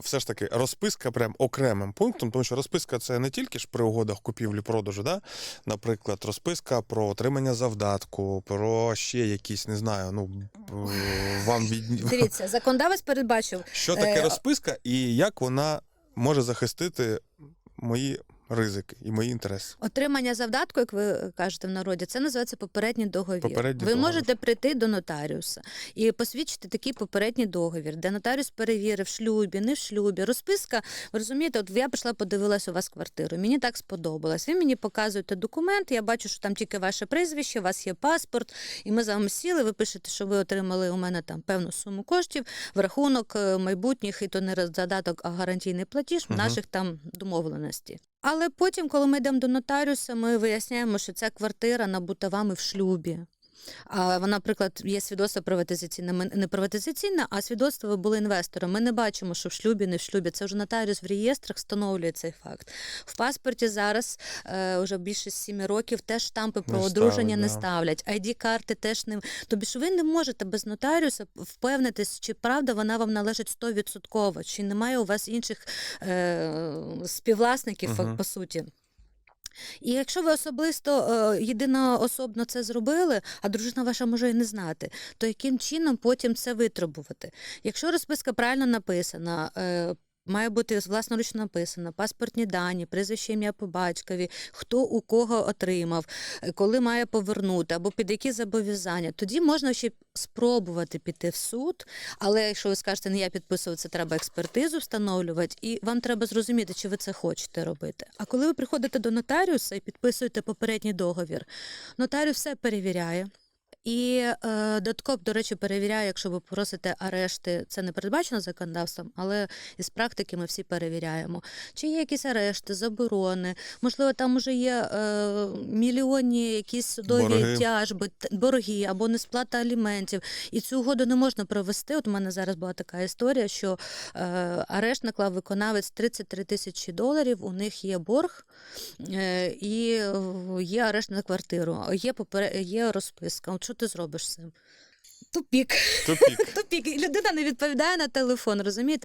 все ж таки розписка прям окремим пунктом, тому що розписка це не тільки ж при угодах купівлі-продажу, да? наприклад, розписка про отримання завдатку, про ще якісь, не знаю, ну вам від Дивіться, законодавець передбачив що таке Е, розписка і як вона може захистити мої ризики і мої інтереси. Отримання завдатку, як ви кажете в народі, це називається попередній договір. Попередній ви договір. можете прийти до нотаріуса і посвідчити такий попередній договір, де нотаріус перевірив в шлюбі, не в шлюбі. Розписка, ви розумієте, от я прийшла, подивилася у вас квартиру. Мені так сподобалось. Ви мені показуєте документ. Я бачу, що там тільки ваше прізвище, у вас є паспорт, і ми з вами сіли. Ви пишете, що ви отримали у мене там певну суму коштів в рахунок е, майбутніх, і то не задаток, а гарантійний платіж Мгм. наших там домовленостей. Але потім, коли ми йдемо до нотаріуса, ми виясняємо, що ця квартира набута вами в шлюбі. А вона, наприклад, є свідоцтво приватизаційне, Ми- не приватизаційне, а свідоцтво ви були інвестором. Ми не бачимо, що в шлюбі, не в шлюбі. Це вже нотаріус в реєстрах встановлює цей факт. В паспорті зараз е, вже більше сіми років теж штампи про Не одруження не ставлять, ставлять. id карти теж не тобі ж ви не можете без нотаріуса впевнитись, чи правда вона вам належить 100%, чи немає у вас інших е, співвласників, Мгм. по суті. І якщо ви особисто е, єдиноособно це зробили, а дружина ваша може і не знати, то яким чином потім це витребувати? Якщо розписка правильно написана, е, має бути власноручно написана, паспортні дані, прізвище ім'я по батькові, хто у кого отримав, е, коли має повернути, або під які зобов'язання, тоді можна ще спробувати піти в суд. Але якщо ви скажете, не я підписував, це треба експертизу встановлювати, і вам треба зрозуміти, чи ви це хочете робити. А коли ви приходите до нотаріуса і підписуєте попередній договір, нотаріус все перевіряє. І е, Доткоп, до речі, перевіряє, якщо ви просите арешти, це не передбачено законодавством, але із практики ми всі перевіряємо. Чи є якісь арешти, заборони, можливо, там уже є е, мільйонні якісь судові Борги. тяжби, борги або несплата аліментів. І цю угоду не можна провести. От у мене зараз була така історія, що е, арешт наклав виконавець 33 тисячі доларів. У них є борг е, і є арешт на квартиру, є попере... є розписка. Що ти зробиш з цим? Тупік. Тупік. Тупік. І людина не відповідає на телефон, розумієте?